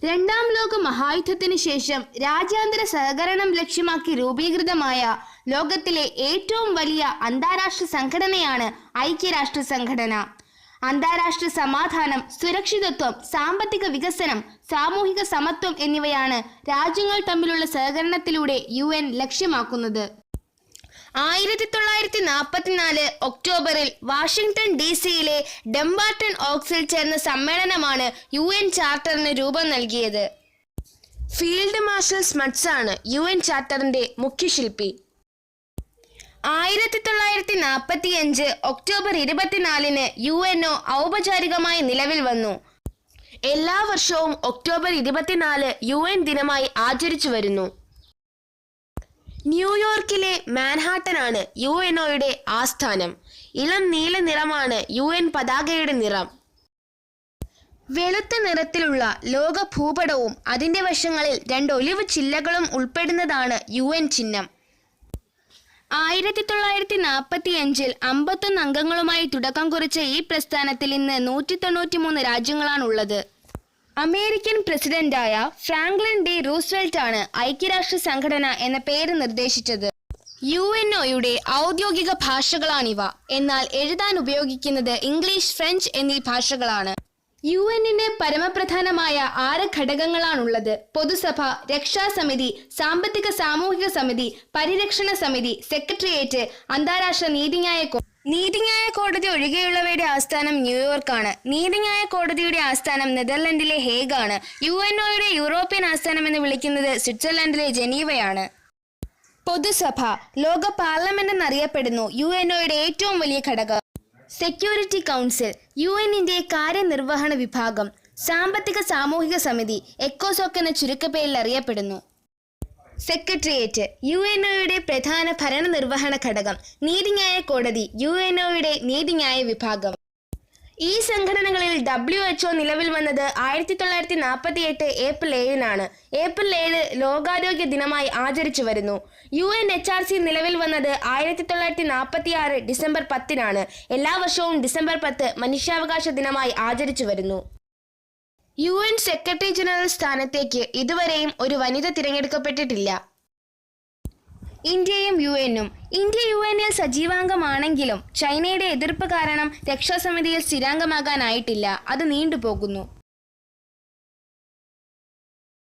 രണ്ടാം ലോക മഹായുദ്ധത്തിന് ശേഷം രാജ്യാന്തര സഹകരണം ലക്ഷ്യമാക്കി രൂപീകൃതമായ ലോകത്തിലെ ഏറ്റവും വലിയ അന്താരാഷ്ട്ര സംഘടനയാണ് ഐക്യരാഷ്ട്ര സംഘടന അന്താരാഷ്ട്ര സമാധാനം സുരക്ഷിതത്വം സാമ്പത്തിക വികസനം സാമൂഹിക സമത്വം എന്നിവയാണ് രാജ്യങ്ങൾ തമ്മിലുള്ള സഹകരണത്തിലൂടെ യു ലക്ഷ്യമാക്കുന്നത്. ആയിരത്തി തൊള്ളായിരത്തി നാൽപ്പത്തിനാല് ഒക്ടോബറിൽ വാഷിംഗ്ടൺ ഡി സിയിലെ ഡെംബാർട്ടൺ ഓക്സിൽ ചേർന്ന സമ്മേളനമാണ് യു എൻ ചാർട്ടറിന് രൂപം നൽകിയത്. ഫീൽഡ് മാർഷൽ സ്മട്സ് ആണ് യു എൻ ചാർട്ടറിന്റെ മുഖ്യശില്പി ആയിരത്തി തൊള്ളായിരത്തി നാൽപ്പത്തി അഞ്ച് ഒക്ടോബർ ഇരുപത്തിനാലിന് യു എൻ ഒ ഔപചാരികമായി നിലവിൽ വന്നു. എല്ലാ വർഷവും ഒക്ടോബർ ഇരുപത്തിനാല് യു എൻ ദിനമായി ആചരിച്ചു വരുന്നു. ന്യൂയോർക്കിലെ മാൻഹാട്ടനാണ് യു എൻ ഒയുടെ ആസ്ഥാനം. ഇളം നീല നിറമാണ് യു എൻ പതാകയുടെ നിറം. വെളുത്ത നിറത്തിലുള്ള ലോക ഭൂപടവും അതിന്റെ വശങ്ങളിൽ രണ്ട് ഒലിവ് ചില്ലകളും ഉൾപ്പെടുന്നതാണ് യു എൻ ചിഹ്നം. ആയിരത്തി തൊള്ളായിരത്തി നാൽപ്പത്തി അഞ്ചിൽ അമ്പത്തൊന്ന് അംഗങ്ങളുമായി തുടക്കം കുറിച്ച ഈ പ്രസ്ഥാനത്തിൽ ഇന്ന് നൂറ്റി തൊണ്ണൂറ്റി മൂന്ന് രാജ്യങ്ങളാണുള്ളത്. അമേരിക്കൻ പ്രസിഡന്റായ ഫ്രാങ്ക്ലിൻ ഡി റൂസ്വെൽറ്റ് ആണ് ഐക്യരാഷ്ട്ര സംഘടന എന്ന പേര് നിർദ്ദേശിച്ചത്. യു എൻ ഒയുടെ ഔദ്യോഗിക ഭാഷകളാണിവ. എന്നാൽ എഴുതാൻ ഉപയോഗിക്കുന്നത് ഇംഗ്ലീഷ് ഫ്രഞ്ച് എന്നീ ഭാഷകളാണ്. യു എന്നിന് പരമപ്രധാനമായ ആറ് ഘടകങ്ങളാണുള്ളത്. പൊതുസഭ രക്ഷാസമിതി സാമ്പത്തിക സാമൂഹിക സമിതി പരിരക്ഷണ സമിതി സെക്രട്ടേറിയറ്റ് അന്താരാഷ്ട്ര നീതിന്യായ നീതിന്യായ കോടതി ഒഴികെയുള്ളവയുടെ ആസ്ഥാനം ന്യൂയോർക്കാണ്. നീതിന്യായ കോടതിയുടെ ആസ്ഥാനം നെതർലൻഡിലെ ഹേഗാണ്. യു എൻ ഒയുടെ യൂറോപ്യൻ ആസ്ഥാനം എന്ന് വിളിക്കുന്നത് സ്വിറ്റ്സർലൻഡിലെ ജനീവയാണ്. പൊതുസഭ ലോക പാർലമെന്റ് എന്നറിയപ്പെടുന്നു യു എൻ ഒയുടെ ഏറ്റവും വലിയ ഘടകം. സെക്യൂരിറ്റി കൗൺസിൽ യു എന്നിന്റെ കാര്യനിർവഹണ വിഭാഗം സാമ്പത്തിക സാമൂഹിക സമിതി എക്കോസോക്ക് എന്ന ചുരുക്കപ്പേരിൽ അറിയപ്പെടുന്നു. സെക്രട്ടേറിയറ്റ് യു എൻ ഒയുടെ പ്രധാന ഭരണനിർവഹണ ഘടകം നീതിന്യായ കോടതി യു എൻ ഒയുടെ നീതിന്യായ വിഭാഗം. ഈ സംഘടനകളിൽ ഡബ്ല്യു എച്ച്ഒ നിലവിൽ വന്നത് ആയിരത്തി തൊള്ളായിരത്തി നാൽപ്പത്തി എട്ട് ഏപ്രിൽ ഏഴിനാണ്. ഏപ്രിൽ ഏഴ് ലോകാരോഗ്യ ദിനമായി ആചരിച്ചു വരുന്നു. U N H R C നിലവിൽ വന്നത് ആയിരത്തി തൊള്ളായിരത്തി നാൽപ്പത്തി ആറ് ഡിസംബർ പത്തിനാണ്. എല്ലാ വർഷവും ഡിസംബർ പത്ത് മനുഷ്യാവകാശ ദിനമായി ആചരിച്ചു വരുന്നു. യു എൻ സെക്രട്ടറി ജനറൽ സ്ഥാനത്തേക്ക് ഇതുവരെയും ഒരു വനിത തിരഞ്ഞെടുക്കപ്പെട്ടിട്ടില്ല. ഇന്ത്യയും യു എന്നും ഇന്ത്യ യു എന്നിൽ സജീവാംഗമാണെങ്കിലും ചൈനയുടെ എതിർപ്പ് കാരണം രക്ഷാസമിതിയിൽ സ്ഥിരാംഗമാകാനായിട്ടില്ല. അത് നീണ്ടുപോകുന്നു.